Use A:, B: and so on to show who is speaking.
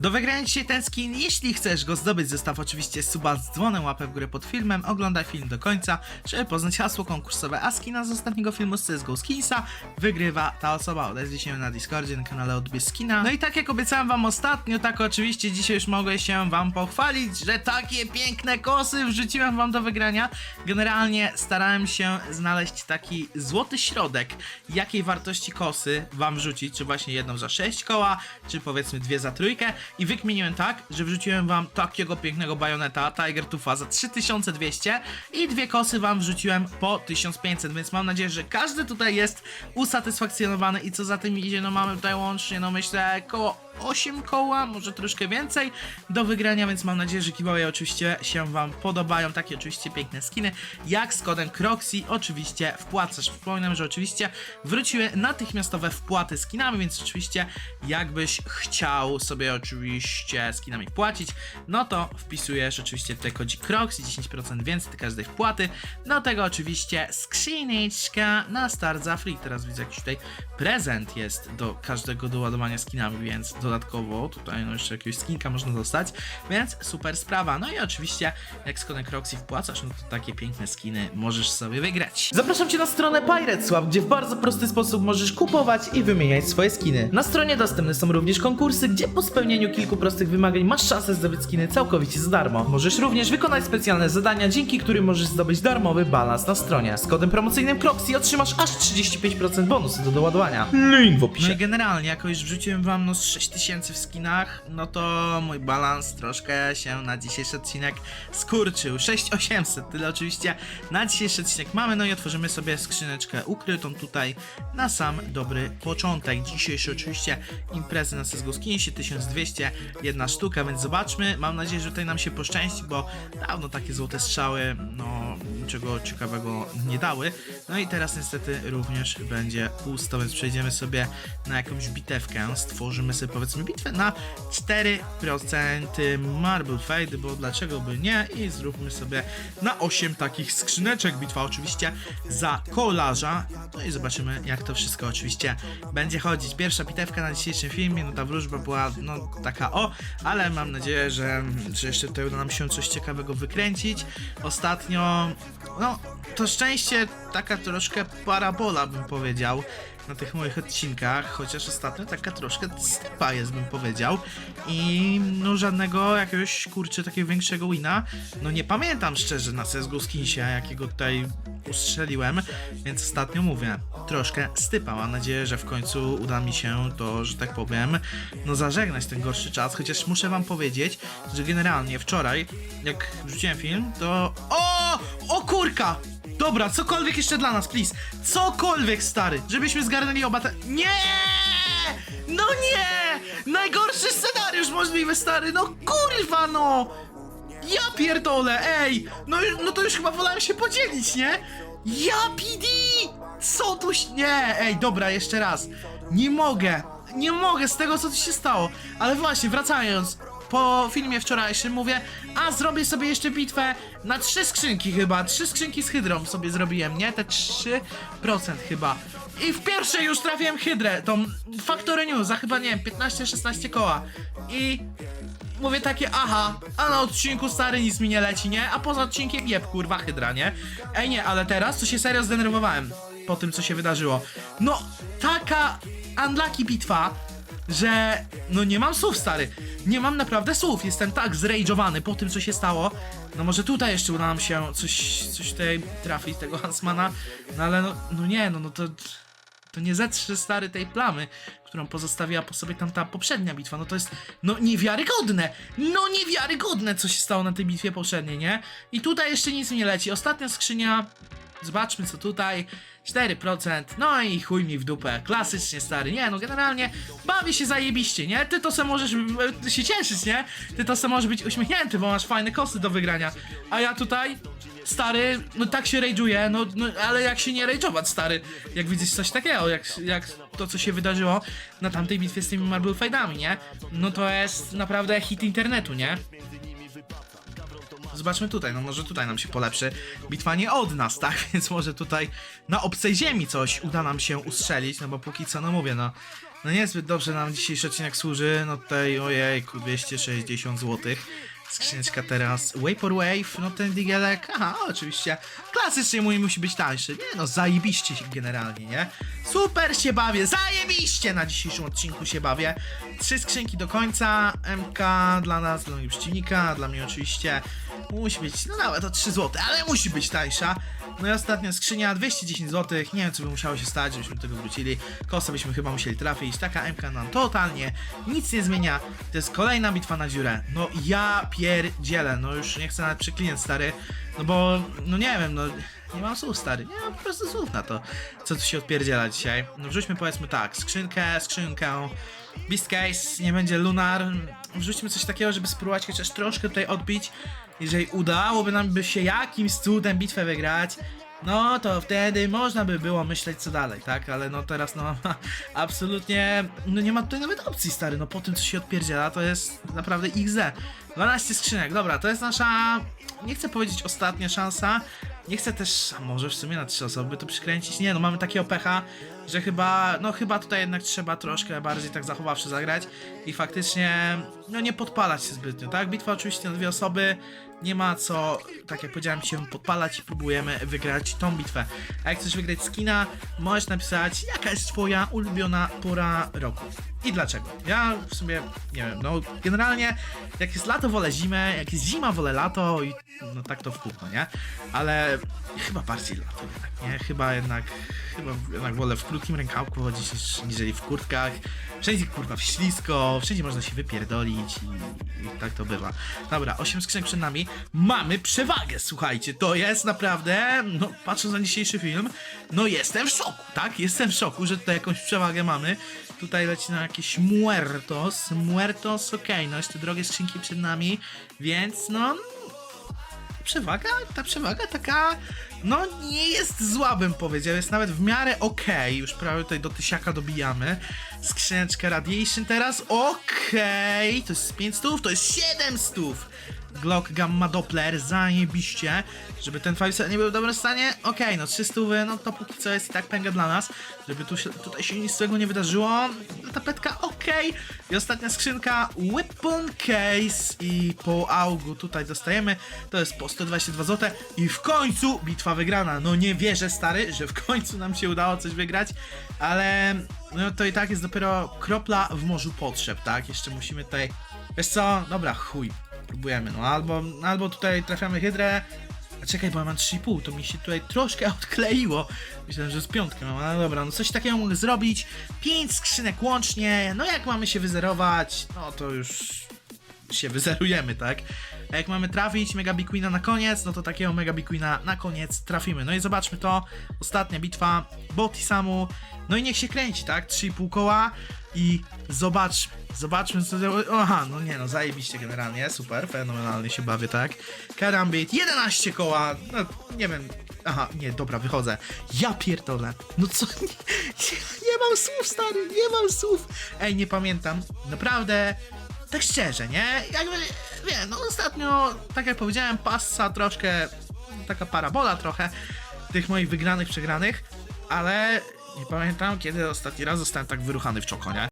A: Do wygrania dzisiaj ten skin, jeśli chcesz go zdobyć, zostaw oczywiście suba z dzwonem, łapę w górę pod filmem, oglądaj film do końca, żeby poznać hasło konkursowe, a skina z ostatniego filmu z CSGO Skinsa wygrywa ta osoba. Odezwij się na Discordzie, na kanale Odbierz Skina. No i tak jak obiecałem wam ostatnio, tak oczywiście dzisiaj już mogę się wam pochwalić, że takie piękne kosy wrzuciłem wam do wygrania. Generalnie starałem się znaleźć taki złoty środek, jakiej wartości kosy wam wrzucić, czy właśnie jedną za 6 koła, czy powiedzmy dwie za trójkę i wykminiłem tak, że wrzuciłem wam takiego pięknego bajoneta Tiger Tufa za 3200 i dwie kosy wam wrzuciłem po 1500, więc mam nadzieję, że każdy tutaj jest usatysfakcjonowany. I co za tym idzie, no mamy tutaj łącznie, no myślę, koło 8 koła, może troszkę więcej. Do wygrania, więc mam nadzieję, że giveaway oczywiście się wam podobają, takie oczywiście piękne skiny, jak z kodem Croxy. Oczywiście wpłacasz. Przypominam, że oczywiście wróciły natychmiastowe wpłaty skinami, więc oczywiście jakbyś chciał sobie oczywiście skinami płacić, no to wpisujesz oczywiście tutaj kodzik Croxy, 10% więcej do każdej wpłaty, do tego oczywiście skrzyneczka na start free, teraz widzę jakiś tutaj prezent jest do każdego doładowania skinami, więc dodatkowo tutaj no jeszcze jakiegoś skinka można dostać, więc super sprawa. No i oczywiście jak z kodem Croxy wpłacasz, no to takie piękne skiny możesz sobie wygrać. Zapraszam Cię na stronę Pirateswap, gdzie w bardzo prosty sposób możesz kupować i wymieniać swoje skiny. Na stronie dostępne są również konkursy, gdzie po spełnieniu kilku prostych wymagań masz szansę zdobyć skiny całkowicie za darmo. Możesz również wykonać specjalne zadania, dzięki którym możesz zdobyć darmowy balans na stronie. Z kodem promocyjnym Croxy otrzymasz aż 35% bonusu do doładowania. Link w opisie. No i generalnie, jako już wrzuciłem wam no z 6000 w skinach, no to mój balans troszkę się na dzisiejszy odcinek skurczył. 6800, tyle oczywiście na dzisiejszy odcinek mamy, no i otworzymy sobie skrzyneczkę ukrytą tutaj na sam dobry początek. Dzisiejszy oczywiście imprezy na CSGO Skinsie 1200, jedna sztuka, więc zobaczmy. Mam nadzieję, że tutaj nam się poszczęści, bo dawno takie złote strzały, no niczego ciekawego nie dały. No i teraz niestety również będzie pusto, więc przejdziemy sobie na jakąś bitewkę. Stworzymy sobie powiedzmy bitwę na 4% Marble Fade, bo dlaczego by nie? I zróbmy sobie na 8 takich skrzyneczek. Bitwa oczywiście za kolarza. No i zobaczymy jak to wszystko oczywiście będzie chodzić. Pierwsza bitewka na dzisiejszym filmie, no ta wróżba była no taka o, ale mam nadzieję, że, że jeszcze tutaj uda nam się coś ciekawego wykręcić. Ostatnio, no to szczęście taka troszkę parabola bym powiedział na tych moich odcinkach, chociaż ostatnio taka troszkę stypa jest, bym powiedział. I no żadnego jakiegoś kurczę takiego większego wina, no nie pamiętam szczerze na CSGO Skinsie, jakiego tutaj ustrzeliłem, więc ostatnio mówię, troszkę stypa. Mam nadzieję, że w końcu uda mi się to, że tak powiem, no zażegnać ten gorszy czas, chociaż muszę wam powiedzieć, że generalnie wczoraj, jak wrzuciłem film, to... O! O kurka! Dobra, cokolwiek jeszcze dla nas, please. Cokolwiek, stary, żebyśmy zgarnęli oba te... Nie! No nie! Najgorszy scenariusz możliwy, stary, no kurwa, no! Ja pierdolę, ej! No, no to już chyba wolałem się podzielić, nie? Ja PD! Co tu się... Nie, ej, dobra, jeszcze raz. Nie mogę, nie mogę z tego, co tu się stało. Ale właśnie, wracając, po filmie wczorajszym mówię, a zrobię sobie jeszcze bitwę na trzy skrzynki chyba, trzy skrzynki z hydrą sobie zrobiłem, nie? Te 3% chyba. I w pierwszej już trafiłem hydrę, tą Factory News za chyba, nie wiem, 15-16 koła. I mówię takie, aha, a na odcinku stary nic mi nie leci, nie? A poza odcinkiem jeb, kurwa, hydra, nie? Ej, nie, ale teraz to się serio zdenerwowałem po tym, co się wydarzyło. No, taka unlucky bitwa, że no nie mam słów, stary. Nie mam naprawdę słów. Jestem tak zrage'owany po tym, co się stało. No może tutaj jeszcze uda nam się coś, coś tutaj trafić, tego Hansmana. No ale no, no nie, no, no to... To nie zetrze stary tej plamy, którą pozostawiła po sobie tamta poprzednia bitwa. No to jest, no niewiarygodne! No niewiarygodne, co się stało na tej bitwie poprzedniej, nie? I tutaj jeszcze nic nie leci. Ostatnia skrzynia, zobaczmy co tutaj. 4%, no i chuj mi w dupę. Klasycznie stary, nie no generalnie bawię się zajebiście, nie? Ty to se możesz e, się cieszyć, nie? Ty to se możesz być uśmiechnięty, bo masz fajne kosy do wygrania. A ja tutaj Stary, no tak się rage'uje, no, no ale jak się nie rage'ować, stary, jak widzisz coś takiego, jak, jak to, co się wydarzyło na tamtej bitwie z tymi Marble Fide'ami, nie? No to jest naprawdę hit internetu, nie? Zobaczmy tutaj, no może tutaj nam się polepszy. Bitwa nie od nas, tak? Więc może tutaj na obcej ziemi coś uda nam się ustrzelić, no bo póki co, no mówię, no No niezbyt dobrze nam dzisiejszy odcinek służy, no tutaj ojejku, 260 zł. Skrzyneczka teraz for Wave, no ten digelek, aha, oczywiście, klasycznie mój musi być tańszy. Nie no, zajebiście się generalnie, nie? Super się bawię, zajebiście na dzisiejszym odcinku się bawię. Trzy skrzynki do końca, MK dla nas, dla mojego przeciwnika, dla mnie oczywiście musi być, no nawet o 3 zł, ale musi być tańsza. No i ostatnia skrzynia, 210 zł, nie wiem co by musiało się stać, żebyśmy do tego wrócili. Kosę byśmy chyba musieli trafić, taka MK nam totalnie nic nie zmienia. To jest kolejna bitwa na dziurę. No ja pierdzielę, no już nie chcę nawet przeklinać stary, no bo, no nie wiem, no nie mam słów stary, nie mam po prostu słów na to, co tu się odpierdziela dzisiaj. No wrzućmy powiedzmy tak, skrzynkę, skrzynkę, Beast Case, nie będzie Lunar, wrzućmy coś takiego, żeby spróbować chociaż troszkę tutaj odbić. Jeżeli udałoby nam by się jakimś cudem bitwę wygrać, no to wtedy można by było myśleć co dalej, tak? Ale no teraz no absolutnie, no nie ma tutaj nawet opcji stary, no po tym co się odpierdziela to jest naprawdę XD. 12 skrzynek, dobra, to jest nasza, nie chcę powiedzieć ostatnia szansa, nie chcę też, a może w sumie na trzy osoby to przykręcić, nie no mamy takiego pecha, że chyba, no chyba tutaj jednak trzeba troszkę bardziej tak zachowawczy zagrać i faktycznie, no nie podpalać się zbytnio, tak? Bitwa oczywiście na dwie osoby, nie ma co, tak jak powiedziałem, się podpalać i próbujemy wygrać tą bitwę. A jak chcesz wygrać skina, możesz napisać, jaka jest twoja ulubiona pora roku. I dlaczego? Ja w sumie nie wiem, no generalnie jak jest lato wolę zimę, jak jest zima wolę lato i no tak to w kółko, nie? Ale chyba bardziej lato jednak, nie? Chyba jednak, chyba jednak wolę w krótkim rękawku chodzić niż, niżeli w kurtkach. Wszędzie kurwa w ślisko, wszędzie można się wypierdolić i, i tak to bywa. Dobra, 8 skrzynek przed nami. Mamy przewagę, słuchajcie, to jest naprawdę, no patrząc na dzisiejszy film, no jestem w szoku, tak? Jestem w szoku, że tutaj jakąś przewagę mamy. Tutaj leci na jakieś muertos, muertos, okej, no jeszcze drogie skrzynki przed nami, więc no przewaga, ta przewaga taka, no nie jest zła bym powiedział, jest nawet w miarę okej, już prawie tutaj do tysiaka dobijamy. Skrzyneczka Radiation teraz, okej, to jest 5 stów, to jest 7 stów. Glock Gamma Doppler, zajebiście, żeby ten 5 nie był w dobrym stanie, okej, no 3 stówy, no to póki co jest i tak pęga dla nas, żeby tu się, tutaj się nic złego nie wydarzyło, tapetka okej, i ostatnia skrzynka, Weapon Case. I po augu tutaj dostajemy, to jest po 122 zł i w końcu bitwa wygrana, no nie wierzę stary, że w końcu nam się udało coś wygrać, ale no to i tak jest dopiero kropla w morzu potrzeb, tak, jeszcze musimy tutaj, wiesz co, dobra, chuj, próbujemy, no albo, albo tutaj trafiamy hydrę, a czekaj, bo ja mam 3,5, to mi się tutaj troszkę odkleiło. Myślałem, że z piątkę mam, ale dobra, no coś takiego mogę zrobić. 5 skrzynek łącznie, no jak mamy się wyzerować, no to już się wyzerujemy, tak? A jak mamy trafić Mega Big na koniec, no to takiego Mega Big na koniec trafimy. No i zobaczmy to, ostatnia bitwa, Boty Samu, no i niech się kręci, tak? 3,5 koła i zobaczmy, zobaczmy co... Aha, no nie no, zajebiście generalnie, super, fenomenalnie się bawię, tak? Karambit, 11 koła, no nie wiem, aha, nie, dobra, wychodzę. Ja pierdolę, no co, nie, nie, nie mam słów, stary, nie mam słów. Ej, nie pamiętam, naprawdę, tak szczerze, nie? Jakby, wiem, no ostatnio, tak jak powiedziałem, passa troszkę, taka parabola trochę tych moich wygranych, przegranych, ale nie pamiętam, kiedy ostatni raz zostałem tak wyruchany w czoko, nie?